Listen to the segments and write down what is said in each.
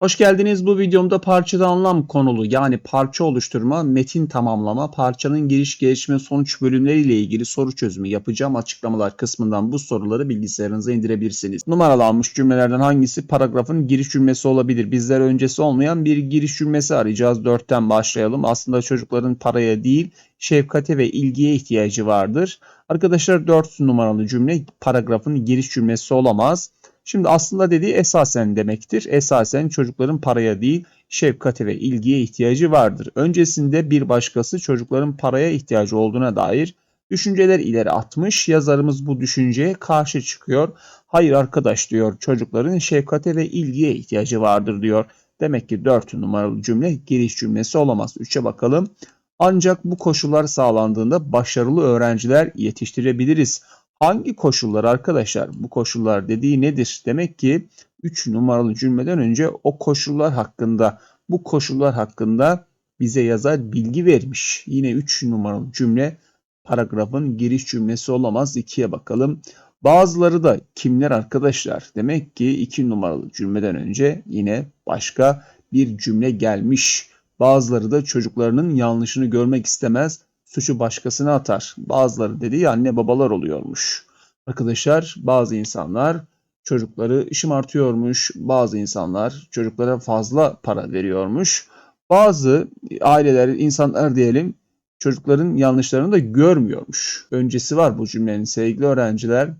Hoş geldiniz. Bu videomda parçada anlam konulu yani parça oluşturma, metin tamamlama, parçanın giriş, gelişme, sonuç bölümleriyle ilgili soru çözümü yapacağım. Açıklamalar kısmından bu soruları bilgisayarınıza indirebilirsiniz. Numaralanmış cümlelerden hangisi paragrafın giriş cümlesi olabilir? Bizler öncesi olmayan bir giriş cümlesi arayacağız. 4'ten başlayalım. Aslında çocukların paraya değil, şefkate ve ilgiye ihtiyacı vardır. Arkadaşlar 4 numaralı cümle paragrafın giriş cümlesi olamaz. Şimdi aslında dediği esasen demektir. Esasen çocukların paraya değil şefkate ve ilgiye ihtiyacı vardır. Öncesinde bir başkası çocukların paraya ihtiyacı olduğuna dair düşünceler ileri atmış. Yazarımız bu düşünceye karşı çıkıyor. Hayır arkadaş diyor çocukların şefkate ve ilgiye ihtiyacı vardır diyor. Demek ki 4 numaralı cümle giriş cümlesi olamaz. 3'e bakalım. Ancak bu koşullar sağlandığında başarılı öğrenciler yetiştirebiliriz. Hangi koşullar arkadaşlar? Bu koşullar dediği nedir? Demek ki 3 numaralı cümleden önce o koşullar hakkında, bu koşullar hakkında bize yazar bilgi vermiş. Yine 3 numaralı cümle paragrafın giriş cümlesi olamaz. 2'ye bakalım. Bazıları da kimler arkadaşlar? Demek ki 2 numaralı cümleden önce yine başka bir cümle gelmiş. Bazıları da çocuklarının yanlışını görmek istemez suçu başkasına atar. Bazıları dediği anne babalar oluyormuş. Arkadaşlar bazı insanlar çocukları şımartıyormuş. Bazı insanlar çocuklara fazla para veriyormuş. Bazı aileler, insanlar diyelim çocukların yanlışlarını da görmüyormuş. Öncesi var bu cümlenin sevgili öğrenciler.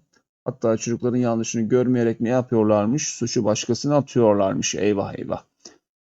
Hatta çocukların yanlışını görmeyerek ne yapıyorlarmış? Suçu başkasına atıyorlarmış. Eyvah eyvah.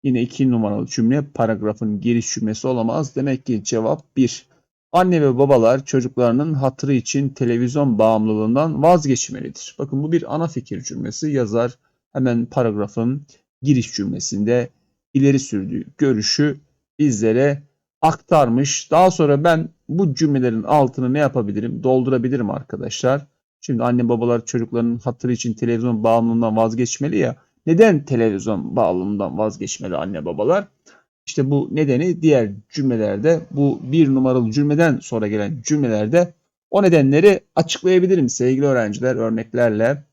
Yine iki numaralı cümle paragrafın giriş cümlesi olamaz. Demek ki cevap 1. Anne ve babalar çocuklarının hatırı için televizyon bağımlılığından vazgeçmelidir. Bakın bu bir ana fikir cümlesi. Yazar hemen paragrafın giriş cümlesinde ileri sürdüğü görüşü bizlere aktarmış. Daha sonra ben bu cümlelerin altını ne yapabilirim? Doldurabilirim arkadaşlar. Şimdi anne babalar çocuklarının hatırı için televizyon bağımlılığından vazgeçmeli ya. Neden televizyon bağımlılığından vazgeçmeli anne babalar? İşte bu nedeni diğer cümlelerde bu bir numaralı cümleden sonra gelen cümlelerde o nedenleri açıklayabilirim sevgili öğrenciler örneklerle.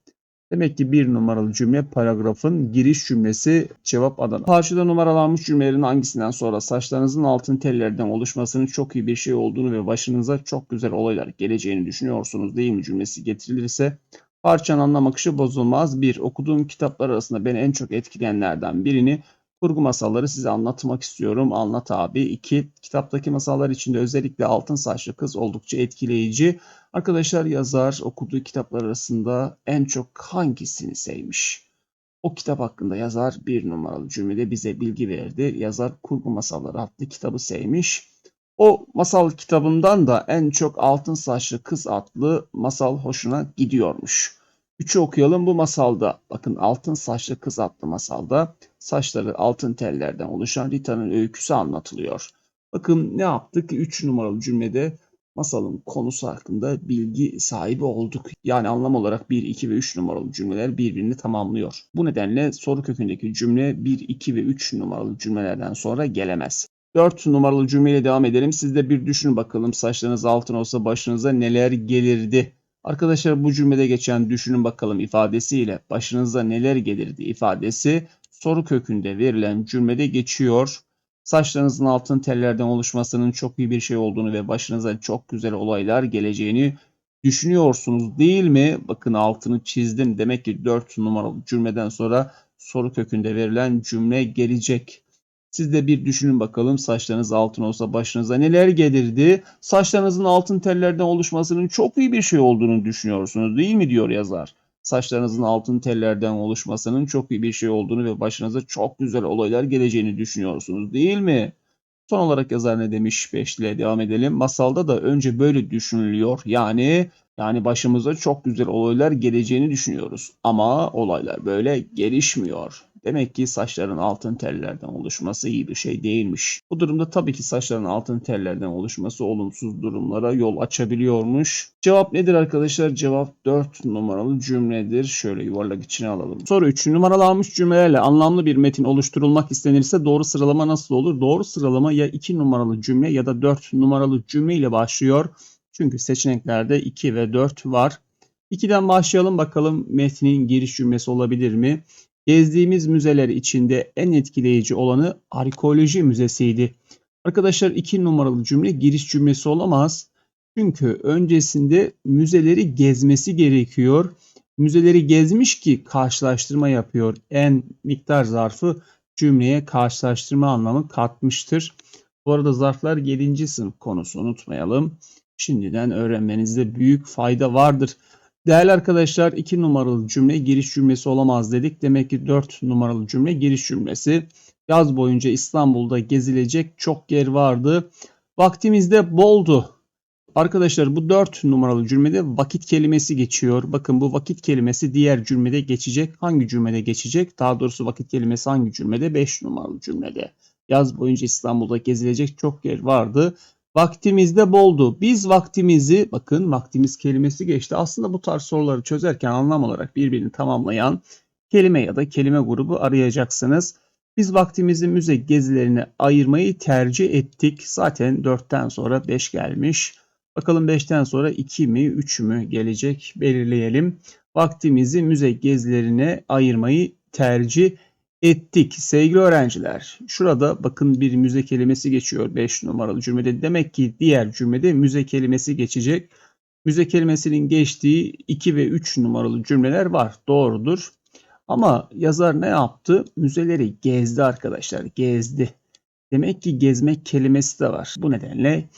Demek ki bir numaralı cümle paragrafın giriş cümlesi cevap Adana. Parçada numaralanmış cümlelerin hangisinden sonra saçlarınızın altın tellerden oluşmasının çok iyi bir şey olduğunu ve başınıza çok güzel olaylar geleceğini düşünüyorsunuz değil mi cümlesi getirilirse parçanın anlam akışı bozulmaz. Bir, okuduğum kitaplar arasında beni en çok etkileyenlerden birini Kurgu masalları size anlatmak istiyorum. Anlat abi. 2. Kitaptaki masallar içinde özellikle altın saçlı kız oldukça etkileyici. Arkadaşlar yazar okuduğu kitaplar arasında en çok hangisini sevmiş? O kitap hakkında yazar bir numaralı cümlede bize bilgi verdi. Yazar Kurgu Masalları adlı kitabı sevmiş. O masal kitabından da en çok Altın Saçlı Kız adlı masal hoşuna gidiyormuş. Üçü okuyalım bu masalda. Bakın altın saçlı kız adlı masalda saçları altın tellerden oluşan Rita'nın öyküsü anlatılıyor. Bakın ne yaptık? Üç numaralı cümlede masalın konusu hakkında bilgi sahibi olduk. Yani anlam olarak 1, 2 ve 3 numaralı cümleler birbirini tamamlıyor. Bu nedenle soru kökündeki cümle 1, 2 ve 3 numaralı cümlelerden sonra gelemez. 4 numaralı cümleyle devam edelim. Siz de bir düşünün bakalım saçlarınız altın olsa başınıza neler gelirdi? Arkadaşlar bu cümlede geçen düşünün bakalım ifadesiyle başınıza neler gelirdi ifadesi soru kökünde verilen cümlede geçiyor. Saçlarınızın altın tellerden oluşmasının çok iyi bir şey olduğunu ve başınıza çok güzel olaylar geleceğini düşünüyorsunuz değil mi? Bakın altını çizdim. Demek ki 4 numaralı cümleden sonra soru kökünde verilen cümle gelecek. Siz de bir düşünün bakalım saçlarınız altın olsa başınıza neler gelirdi? Saçlarınızın altın tellerden oluşmasının çok iyi bir şey olduğunu düşünüyorsunuz değil mi diyor yazar. Saçlarınızın altın tellerden oluşmasının çok iyi bir şey olduğunu ve başınıza çok güzel olaylar geleceğini düşünüyorsunuz değil mi? Son olarak yazar ne demiş? Beşliğe devam edelim. Masalda da önce böyle düşünülüyor. Yani yani başımıza çok güzel olaylar geleceğini düşünüyoruz. Ama olaylar böyle gelişmiyor. Demek ki saçların altın tellerden oluşması iyi bir şey değilmiş. Bu durumda tabii ki saçların altın tellerden oluşması olumsuz durumlara yol açabiliyormuş. Cevap nedir arkadaşlar? Cevap 4 numaralı cümledir. Şöyle yuvarlak içine alalım. Soru 3. Numaralanmış cümlelerle anlamlı bir metin oluşturulmak istenirse doğru sıralama nasıl olur? Doğru sıralama ya 2 numaralı cümle ya da 4 numaralı cümle ile başlıyor. Çünkü seçeneklerde 2 ve 4 var. 2'den başlayalım bakalım metnin giriş cümlesi olabilir mi? Gezdiğimiz müzeler içinde en etkileyici olanı arkeoloji müzesiydi. Arkadaşlar iki numaralı cümle giriş cümlesi olamaz. Çünkü öncesinde müzeleri gezmesi gerekiyor. Müzeleri gezmiş ki karşılaştırma yapıyor. En miktar zarfı cümleye karşılaştırma anlamı katmıştır. Bu arada zarflar 7. sınıf konusu unutmayalım. Şimdiden öğrenmenizde büyük fayda vardır. Değerli arkadaşlar 2 numaralı cümle giriş cümlesi olamaz dedik. Demek ki 4 numaralı cümle giriş cümlesi. Yaz boyunca İstanbul'da gezilecek çok yer vardı. Vaktimizde boldu. Arkadaşlar bu 4 numaralı cümlede vakit kelimesi geçiyor. Bakın bu vakit kelimesi diğer cümlede geçecek. Hangi cümlede geçecek? Daha doğrusu vakit kelimesi hangi cümlede? 5 numaralı cümlede. Yaz boyunca İstanbul'da gezilecek çok yer vardı. Vaktimizde boldu. Biz vaktimizi, bakın vaktimiz kelimesi geçti. Aslında bu tarz soruları çözerken anlam olarak birbirini tamamlayan kelime ya da kelime grubu arayacaksınız. Biz vaktimizi müze gezilerine ayırmayı tercih ettik. Zaten 4'ten sonra 5 gelmiş. Bakalım 5'ten sonra 2 mi 3 mü gelecek belirleyelim. Vaktimizi müze gezilerine ayırmayı tercih ettik. Sevgili öğrenciler şurada bakın bir müze kelimesi geçiyor 5 numaralı cümlede. Demek ki diğer cümlede müze kelimesi geçecek. Müze kelimesinin geçtiği 2 ve 3 numaralı cümleler var. Doğrudur. Ama yazar ne yaptı? Müzeleri gezdi arkadaşlar. Gezdi. Demek ki gezmek kelimesi de var. Bu nedenle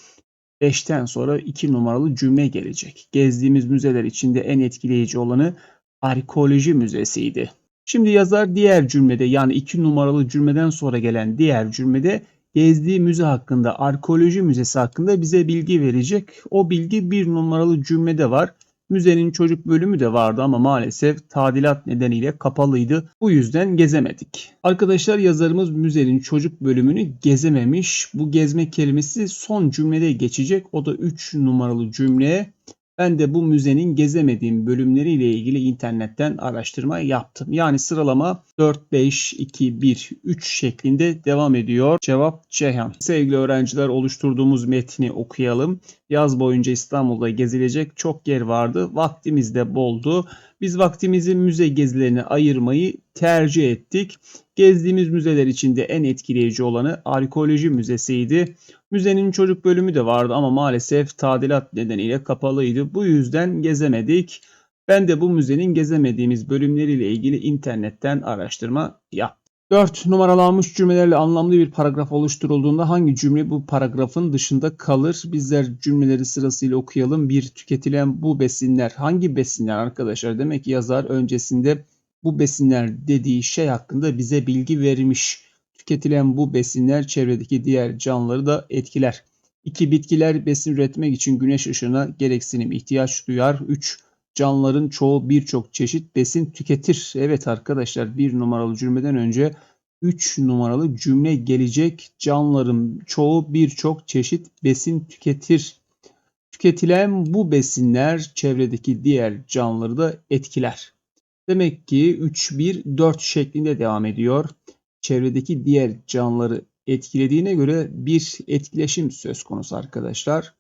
5'ten sonra 2 numaralı cümle gelecek. Gezdiğimiz müzeler içinde en etkileyici olanı arkeoloji müzesiydi. Şimdi yazar diğer cümlede yani 2 numaralı cümleden sonra gelen diğer cümlede gezdiği müze hakkında, arkeoloji müzesi hakkında bize bilgi verecek. O bilgi bir numaralı cümlede var. Müzenin çocuk bölümü de vardı ama maalesef tadilat nedeniyle kapalıydı. Bu yüzden gezemedik. Arkadaşlar yazarımız müzenin çocuk bölümünü gezememiş. Bu gezme kelimesi son cümlede geçecek. O da 3 numaralı cümle. Ben de bu müzenin gezemediğim bölümleriyle ilgili internetten araştırma yaptım. Yani sıralama 4, 5, 2, 1, 3 şeklinde devam ediyor. Cevap Ceyhan. Sevgili öğrenciler oluşturduğumuz metni okuyalım. Yaz boyunca İstanbul'da gezilecek çok yer vardı. Vaktimiz de boldu. Biz vaktimizi müze gezilerine ayırmayı tercih ettik. Gezdiğimiz müzeler içinde en etkileyici olanı arkeoloji müzesiydi. Müzenin çocuk bölümü de vardı ama maalesef tadilat nedeniyle kapalıydı. Bu yüzden gezemedik. Ben de bu müzenin gezemediğimiz bölümleriyle ilgili internetten araştırma yaptım. 4 numaralanmış cümlelerle anlamlı bir paragraf oluşturulduğunda hangi cümle bu paragrafın dışında kalır? Bizler cümleleri sırasıyla okuyalım. Bir tüketilen bu besinler hangi besinler arkadaşlar? Demek ki yazar öncesinde bu besinler dediği şey hakkında bize bilgi vermiş. Tüketilen bu besinler çevredeki diğer canlıları da etkiler. 2. Bitkiler besin üretmek için güneş ışığına gereksinim ihtiyaç duyar. 3. Canlıların çoğu birçok çeşit besin tüketir. Evet arkadaşlar bir numaralı cümleden önce 3 numaralı cümle gelecek. Canlıların çoğu birçok çeşit besin tüketir. Tüketilen bu besinler çevredeki diğer canlıları da etkiler. Demek ki 3, 1, 4 şeklinde devam ediyor. Çevredeki diğer canlıları etkilediğine göre bir etkileşim söz konusu arkadaşlar.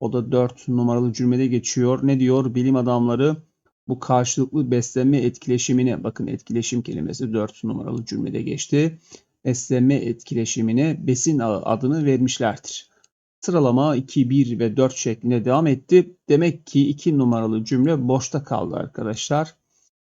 O da 4 numaralı cümlede geçiyor. Ne diyor? Bilim adamları bu karşılıklı beslenme etkileşimine bakın etkileşim kelimesi 4 numaralı cümlede geçti. Beslenme etkileşimine besin ağı adını vermişlerdir. Sıralama 2, 1 ve 4 şeklinde devam etti. Demek ki 2 numaralı cümle boşta kaldı arkadaşlar.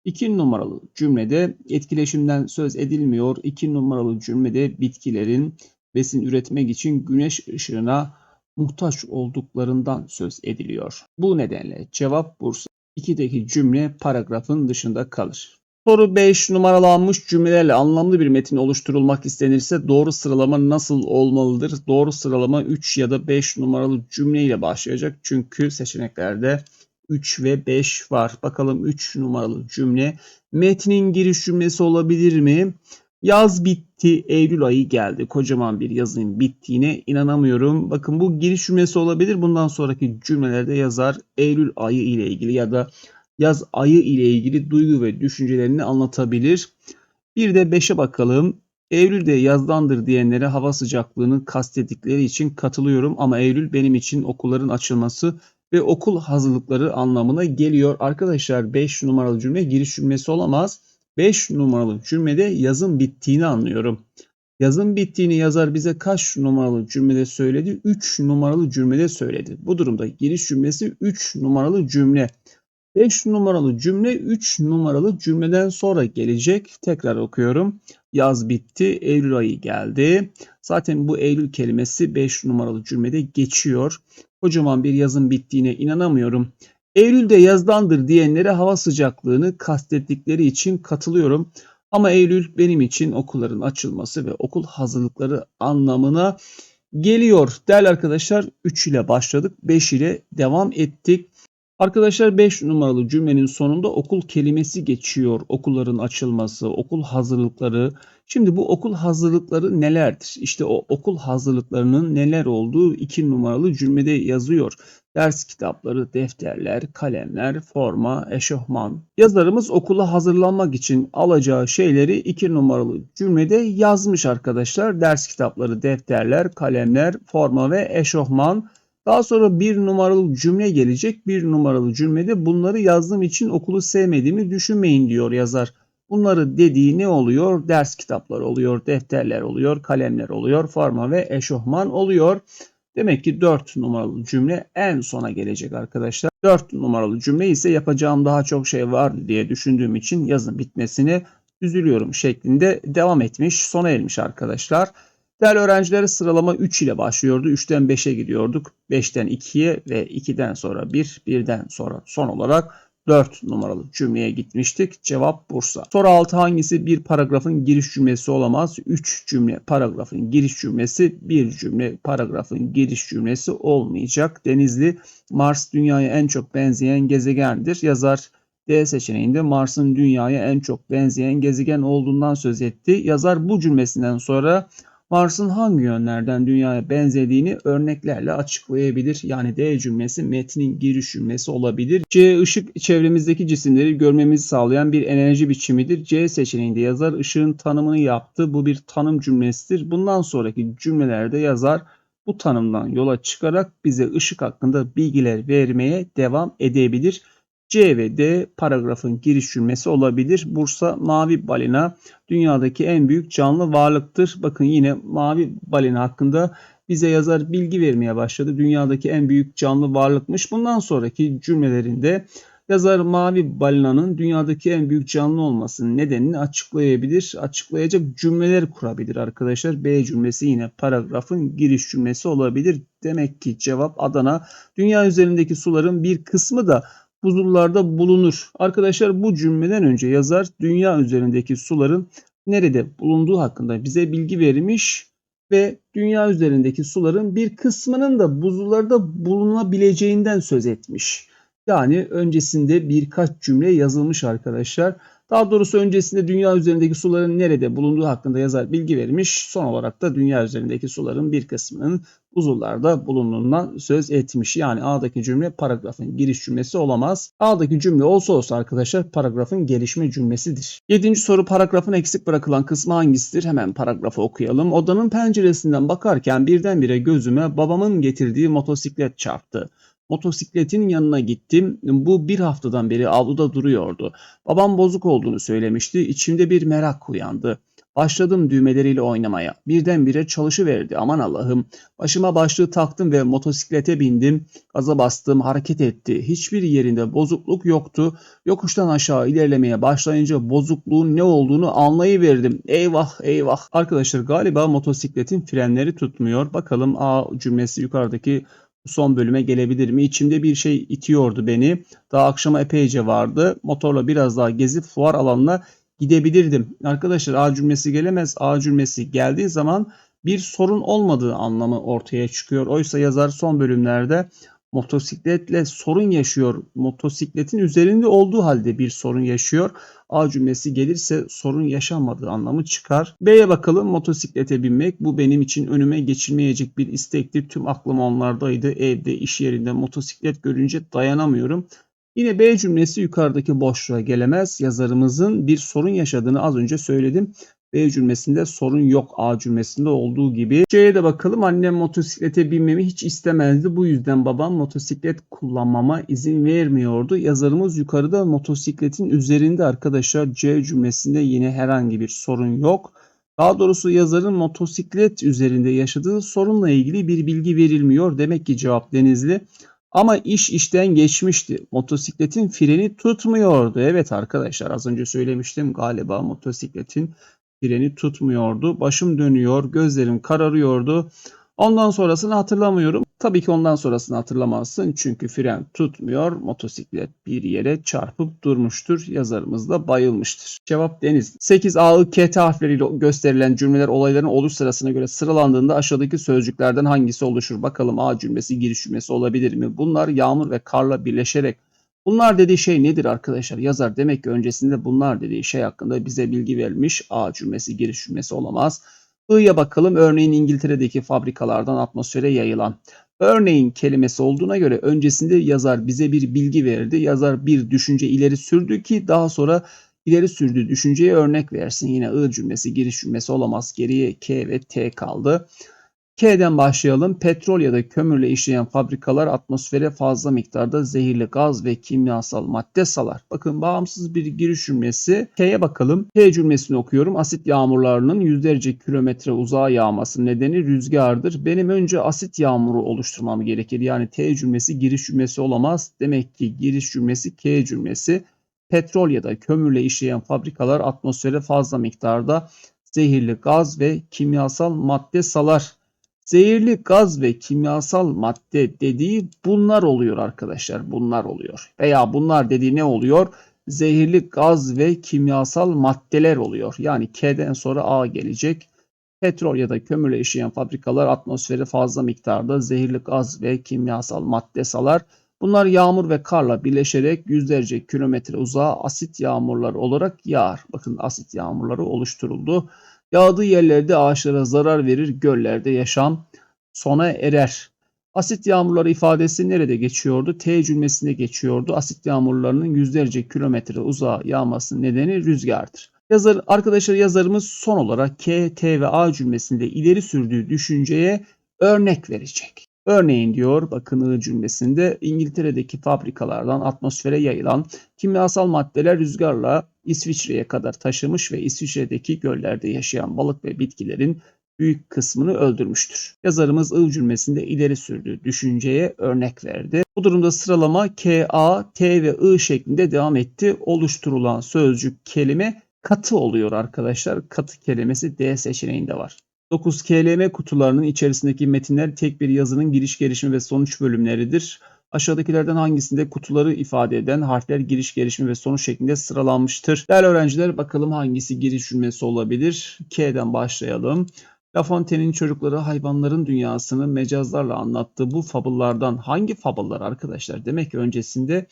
2 numaralı cümlede etkileşimden söz edilmiyor. 2 numaralı cümlede bitkilerin besin üretmek için güneş ışığına muhtaç olduklarından söz ediliyor. Bu nedenle cevap Bursa. 2'deki cümle paragrafın dışında kalır. Soru 5 numaralanmış cümlelerle anlamlı bir metin oluşturulmak istenirse doğru sıralama nasıl olmalıdır? Doğru sıralama 3 ya da 5 numaralı cümle ile başlayacak. Çünkü seçeneklerde 3 ve 5 var. Bakalım 3 numaralı cümle. Metnin giriş cümlesi olabilir mi? Yaz bitti, Eylül ayı geldi. Kocaman bir yazın bittiğine inanamıyorum. Bakın bu giriş cümlesi olabilir. Bundan sonraki cümlelerde yazar Eylül ayı ile ilgili ya da yaz ayı ile ilgili duygu ve düşüncelerini anlatabilir. Bir de 5'e bakalım. Eylül'de yazdandır diyenlere hava sıcaklığını kastettikleri için katılıyorum ama Eylül benim için okulların açılması ve okul hazırlıkları anlamına geliyor. Arkadaşlar 5 numaralı cümle giriş cümlesi olamaz. 5 numaralı cümlede yazın bittiğini anlıyorum. Yazın bittiğini yazar bize kaç numaralı cümlede söyledi? 3 numaralı cümlede söyledi. Bu durumda giriş cümlesi 3 numaralı cümle. 5 numaralı cümle 3 numaralı cümleden sonra gelecek. Tekrar okuyorum. Yaz bitti, Eylül ayı geldi. Zaten bu Eylül kelimesi 5 numaralı cümlede geçiyor. Kocaman bir yazın bittiğine inanamıyorum. Eylül'de yazdandır diyenlere hava sıcaklığını kastettikleri için katılıyorum. Ama Eylül benim için okulların açılması ve okul hazırlıkları anlamına geliyor. Değerli arkadaşlar 3 ile başladık, 5 ile devam ettik. Arkadaşlar 5 numaralı cümlenin sonunda okul kelimesi geçiyor. Okulların açılması, okul hazırlıkları. Şimdi bu okul hazırlıkları nelerdir? İşte o okul hazırlıklarının neler olduğu 2 numaralı cümlede yazıyor. Ders kitapları, defterler, kalemler, forma, eşofman. Yazarımız okula hazırlanmak için alacağı şeyleri 2 numaralı cümlede yazmış arkadaşlar. Ders kitapları, defterler, kalemler, forma ve eşofman. Daha sonra bir numaralı cümle gelecek. Bir numaralı cümlede bunları yazdığım için okulu sevmediğimi düşünmeyin diyor yazar. Bunları dediği ne oluyor? Ders kitapları oluyor, defterler oluyor, kalemler oluyor, forma ve eşofman oluyor. Demek ki 4 numaralı cümle en sona gelecek arkadaşlar. 4 numaralı cümle ise yapacağım daha çok şey var diye düşündüğüm için yazın bitmesini üzülüyorum şeklinde devam etmiş, sona ermiş arkadaşlar. Değerli öğrencileri sıralama 3 ile başlıyordu. 3'ten 5'e gidiyorduk. 5'ten 2'ye ve 2'den sonra 1, 1'den sonra son olarak 4 numaralı cümleye gitmiştik. Cevap Bursa. Soru 6 hangisi bir paragrafın giriş cümlesi olamaz? 3 cümle paragrafın giriş cümlesi, bir cümle paragrafın giriş cümlesi olmayacak. Denizli Mars dünyaya en çok benzeyen gezegendir. Yazar D seçeneğinde Mars'ın dünyaya en çok benzeyen gezegen olduğundan söz etti. Yazar bu cümlesinden sonra Mars'ın hangi yönlerden dünyaya benzediğini örneklerle açıklayabilir. Yani D cümlesi metnin giriş cümlesi olabilir. C ışık çevremizdeki cisimleri görmemizi sağlayan bir enerji biçimidir. C seçeneğinde yazar ışığın tanımını yaptı. Bu bir tanım cümlesidir. Bundan sonraki cümlelerde yazar bu tanımdan yola çıkarak bize ışık hakkında bilgiler vermeye devam edebilir. C ve D paragrafın giriş cümlesi olabilir. Bursa mavi balina dünyadaki en büyük canlı varlıktır. Bakın yine mavi balina hakkında bize yazar bilgi vermeye başladı. Dünyadaki en büyük canlı varlıkmış. Bundan sonraki cümlelerinde yazar mavi balinanın dünyadaki en büyük canlı olmasının nedenini açıklayabilir. Açıklayacak cümleler kurabilir arkadaşlar. B cümlesi yine paragrafın giriş cümlesi olabilir. Demek ki cevap Adana. Dünya üzerindeki suların bir kısmı da buzullarda bulunur. Arkadaşlar bu cümleden önce yazar dünya üzerindeki suların nerede bulunduğu hakkında bize bilgi vermiş ve dünya üzerindeki suların bir kısmının da buzullarda bulunabileceğinden söz etmiş. Yani öncesinde birkaç cümle yazılmış arkadaşlar. Daha doğrusu öncesinde dünya üzerindeki suların nerede bulunduğu hakkında yazar bilgi vermiş. Son olarak da dünya üzerindeki suların bir kısmının buzullarda bulunduğundan söz etmiş. Yani A'daki cümle paragrafın giriş cümlesi olamaz. A'daki cümle olsa olsa arkadaşlar paragrafın gelişme cümlesidir. Yedinci soru paragrafın eksik bırakılan kısmı hangisidir? Hemen paragrafı okuyalım. Odanın penceresinden bakarken birdenbire gözüme babamın getirdiği motosiklet çarptı. Motosikletin yanına gittim. Bu bir haftadan beri avluda duruyordu. Babam bozuk olduğunu söylemişti. İçimde bir merak uyandı. Başladım düğmeleriyle oynamaya. Birdenbire çalışıverdi. Aman Allah'ım. Başıma başlığı taktım ve motosiklete bindim. Gaza bastım, hareket etti. Hiçbir yerinde bozukluk yoktu. Yokuştan aşağı ilerlemeye başlayınca bozukluğun ne olduğunu anlayıverdim. Eyvah eyvah. Arkadaşlar galiba motosikletin frenleri tutmuyor. Bakalım A cümlesi yukarıdaki son bölüme gelebilir mi? İçimde bir şey itiyordu beni. Daha akşama epeyce vardı. Motorla biraz daha gezip fuar alanına gidebilirdim. Arkadaşlar A cümlesi gelemez. A cümlesi geldiği zaman bir sorun olmadığı anlamı ortaya çıkıyor. Oysa yazar son bölümlerde motosikletle sorun yaşıyor. Motosikletin üzerinde olduğu halde bir sorun yaşıyor. A cümlesi gelirse sorun yaşanmadığı anlamı çıkar. B'ye bakalım motosiklete binmek. Bu benim için önüme geçilmeyecek bir istektir. Tüm aklım onlardaydı. Evde, iş yerinde motosiklet görünce dayanamıyorum. Yine B cümlesi yukarıdaki boşluğa gelemez. Yazarımızın bir sorun yaşadığını az önce söyledim. B cümlesinde sorun yok A cümlesinde olduğu gibi. C'ye de bakalım. Annem motosiklete binmemi hiç istemezdi. Bu yüzden babam motosiklet kullanmama izin vermiyordu. Yazarımız yukarıda motosikletin üzerinde arkadaşlar C cümlesinde yine herhangi bir sorun yok. Daha doğrusu yazarın motosiklet üzerinde yaşadığı sorunla ilgili bir bilgi verilmiyor. Demek ki cevap Denizli. Ama iş işten geçmişti. Motosikletin freni tutmuyordu. Evet arkadaşlar az önce söylemiştim galiba motosikletin freni tutmuyordu. Başım dönüyor, gözlerim kararıyordu. Ondan sonrasını hatırlamıyorum. Tabii ki ondan sonrasını hatırlamazsın çünkü fren tutmuyor. Motosiklet bir yere çarpıp durmuştur. Yazarımız da bayılmıştır. Cevap Deniz. 8 A, I, K, T harfleriyle gösterilen cümleler olayların oluş sırasına göre sıralandığında aşağıdaki sözcüklerden hangisi oluşur? Bakalım A cümlesi giriş cümlesi olabilir mi? Bunlar yağmur ve karla birleşerek Bunlar dediği şey nedir arkadaşlar? Yazar demek ki öncesinde bunlar dediği şey hakkında bize bilgi vermiş. A cümlesi giriş cümlesi olamaz. I'ya bakalım. Örneğin İngiltere'deki fabrikalardan atmosfere yayılan. Örneğin kelimesi olduğuna göre öncesinde yazar bize bir bilgi verdi. Yazar bir düşünce ileri sürdü ki daha sonra ileri sürdüğü düşünceye örnek versin. Yine I cümlesi giriş cümlesi olamaz. Geriye K ve T kaldı. K'den başlayalım. Petrol ya da kömürle işleyen fabrikalar atmosfere fazla miktarda zehirli gaz ve kimyasal madde salar. Bakın bağımsız bir giriş cümlesi. K'ye bakalım. K cümlesini okuyorum. Asit yağmurlarının yüzlerce kilometre uzağa yağması nedeni rüzgardır. Benim önce asit yağmuru oluşturmam gerekir. Yani T cümlesi giriş cümlesi olamaz. Demek ki giriş cümlesi K cümlesi. Petrol ya da kömürle işleyen fabrikalar atmosfere fazla miktarda zehirli gaz ve kimyasal madde salar. Zehirli gaz ve kimyasal madde dediği bunlar oluyor arkadaşlar. Bunlar oluyor. Veya bunlar dediği ne oluyor? Zehirli gaz ve kimyasal maddeler oluyor. Yani K'den sonra A gelecek. Petrol ya da kömürle işleyen fabrikalar atmosfere fazla miktarda zehirli gaz ve kimyasal madde salar. Bunlar yağmur ve karla birleşerek yüzlerce kilometre uzağa asit yağmurlar olarak yağar. Bakın asit yağmurları oluşturuldu. Yağdığı yerlerde ağaçlara zarar verir, göllerde yaşam sona erer. Asit yağmurları ifadesi nerede geçiyordu? T cümlesinde geçiyordu. Asit yağmurlarının yüzlerce kilometre uzağa yağmasının nedeni rüzgardır. Yazar, arkadaşlar yazarımız son olarak K, T ve A cümlesinde ileri sürdüğü düşünceye örnek verecek. Örneğin diyor bakın I cümlesinde İngiltere'deki fabrikalardan atmosfere yayılan kimyasal maddeler rüzgarla İsviçre'ye kadar taşımış ve İsviçre'deki göllerde yaşayan balık ve bitkilerin büyük kısmını öldürmüştür. Yazarımız I cümlesinde ileri sürdüğü düşünceye örnek verdi. Bu durumda sıralama K, A, T ve I şeklinde devam etti. Oluşturulan sözcük kelime katı oluyor arkadaşlar. Katı kelimesi D seçeneğinde var. 9 KLM kutularının içerisindeki metinler tek bir yazının giriş, gelişme ve sonuç bölümleridir. Aşağıdakilerden hangisinde kutuları ifade eden harfler giriş, gelişme ve sonuç şeklinde sıralanmıştır? Değerli öğrenciler bakalım hangisi giriş cümlesi olabilir? K'den başlayalım. La Fontaine'in çocukları hayvanların dünyasını mecazlarla anlattığı bu fabıllardan hangi fabıllar arkadaşlar? Demek ki öncesinde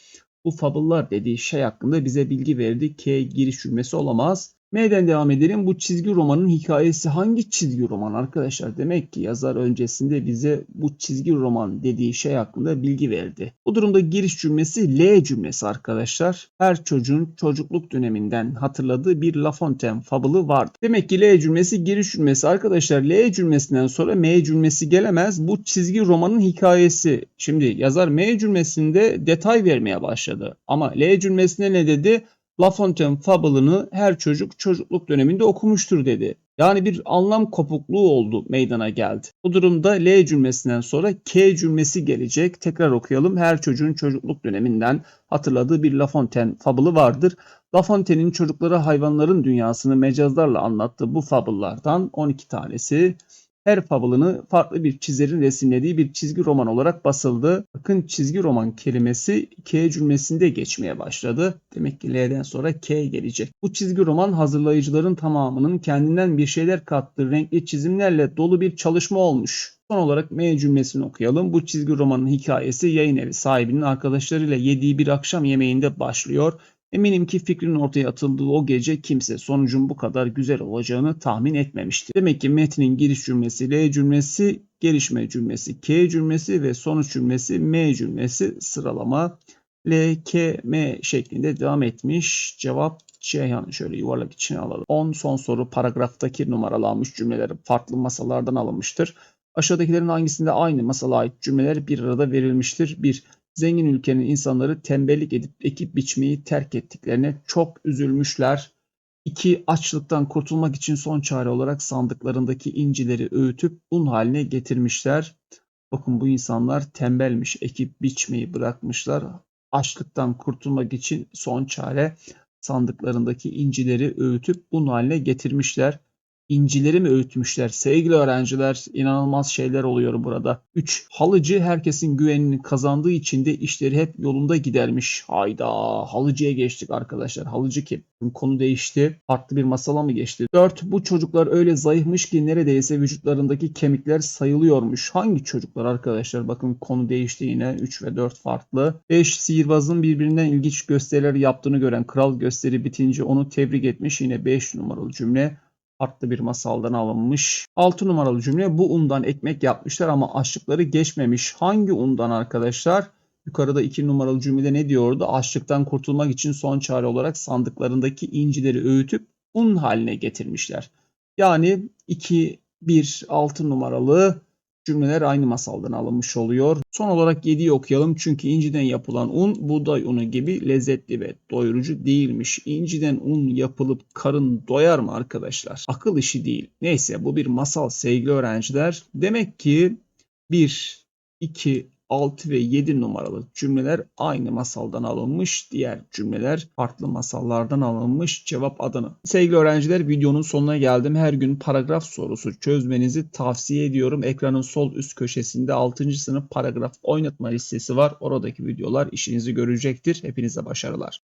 bu fabıllar dediği şey hakkında bize bilgi verdi. K giriş cümlesi olamaz. M'den devam edelim. Bu çizgi romanın hikayesi hangi çizgi roman arkadaşlar? Demek ki yazar öncesinde bize bu çizgi roman dediği şey hakkında bilgi verdi. Bu durumda giriş cümlesi L cümlesi arkadaşlar. Her çocuğun çocukluk döneminden hatırladığı bir La Fontaine fabılı vardı. Demek ki L cümlesi giriş cümlesi arkadaşlar. L cümlesinden sonra M cümlesi gelemez. Bu çizgi romanın hikayesi. Şimdi yazar M cümlesinde detay vermeye başladı. Ama L cümlesinde ne dedi? La Fontaine fabılını her çocuk çocukluk döneminde okumuştur dedi. Yani bir anlam kopukluğu oldu meydana geldi. Bu durumda L cümlesinden sonra K cümlesi gelecek. Tekrar okuyalım. Her çocuğun çocukluk döneminden hatırladığı bir La Fontaine fabılı vardır. La Fontaine'in çocuklara hayvanların dünyasını mecazlarla anlattığı bu fabıllardan 12 tanesi her fabılını farklı bir çizerin resimlediği bir çizgi roman olarak basıldı. Bakın çizgi roman kelimesi K cümlesinde geçmeye başladı. Demek ki L'den sonra K gelecek. Bu çizgi roman hazırlayıcıların tamamının kendinden bir şeyler kattığı renkli çizimlerle dolu bir çalışma olmuş. Son olarak M cümlesini okuyalım. Bu çizgi romanın hikayesi yayın evi sahibinin arkadaşlarıyla yediği bir akşam yemeğinde başlıyor. Eminim ki fikrin ortaya atıldığı o gece kimse sonucun bu kadar güzel olacağını tahmin etmemişti. Demek ki metnin giriş cümlesi L cümlesi, gelişme cümlesi K cümlesi ve sonuç cümlesi M cümlesi sıralama L, K, M şeklinde devam etmiş. Cevap Ceyhan şöyle yuvarlak içine alalım. 10 son soru paragraftaki numaralanmış cümleler farklı masalardan alınmıştır. Aşağıdakilerin hangisinde aynı masala ait cümleler bir arada verilmiştir? 1. Zengin ülkenin insanları tembellik edip ekip biçmeyi terk ettiklerine çok üzülmüşler. 2. Açlıktan kurtulmak için son çare olarak sandıklarındaki incileri öğütüp un haline getirmişler. Bakın bu insanlar tembelmiş, ekip biçmeyi bırakmışlar. Açlıktan kurtulmak için son çare sandıklarındaki incileri öğütüp un haline getirmişler. İncileri mi öğütmüşler? Sevgili öğrenciler inanılmaz şeyler oluyor burada. 3. Halıcı herkesin güvenini kazandığı için de işleri hep yolunda gidermiş. Hayda halıcıya geçtik arkadaşlar. Halıcı kim? Konu değişti. Farklı bir masala mı geçti? 4. Bu çocuklar öyle zayıfmış ki neredeyse vücutlarındaki kemikler sayılıyormuş. Hangi çocuklar arkadaşlar? Bakın konu değişti yine. 3 ve 4 farklı. 5. Sihirbazın birbirinden ilginç gösteriler yaptığını gören kral gösteri bitince onu tebrik etmiş. Yine 5 numaralı cümle farklı bir masaldan alınmış. 6 numaralı cümle bu undan ekmek yapmışlar ama açlıkları geçmemiş. Hangi undan arkadaşlar? Yukarıda 2 numaralı cümlede ne diyordu? Açlıktan kurtulmak için son çare olarak sandıklarındaki incileri öğütüp un haline getirmişler. Yani 2, 1, 6 numaralı cümleler aynı masaldan alınmış oluyor. Son olarak 7'yi okuyalım. Çünkü inciden yapılan un buğday unu gibi lezzetli ve doyurucu değilmiş. İnciden un yapılıp karın doyar mı arkadaşlar? Akıl işi değil. Neyse bu bir masal sevgili öğrenciler. Demek ki 1, 2, 6 ve 7 numaralı cümleler aynı masaldan alınmış. Diğer cümleler farklı masallardan alınmış. Cevap Adana. Sevgili öğrenciler videonun sonuna geldim. Her gün paragraf sorusu çözmenizi tavsiye ediyorum. Ekranın sol üst köşesinde 6. sınıf paragraf oynatma listesi var. Oradaki videolar işinizi görecektir. Hepinize başarılar.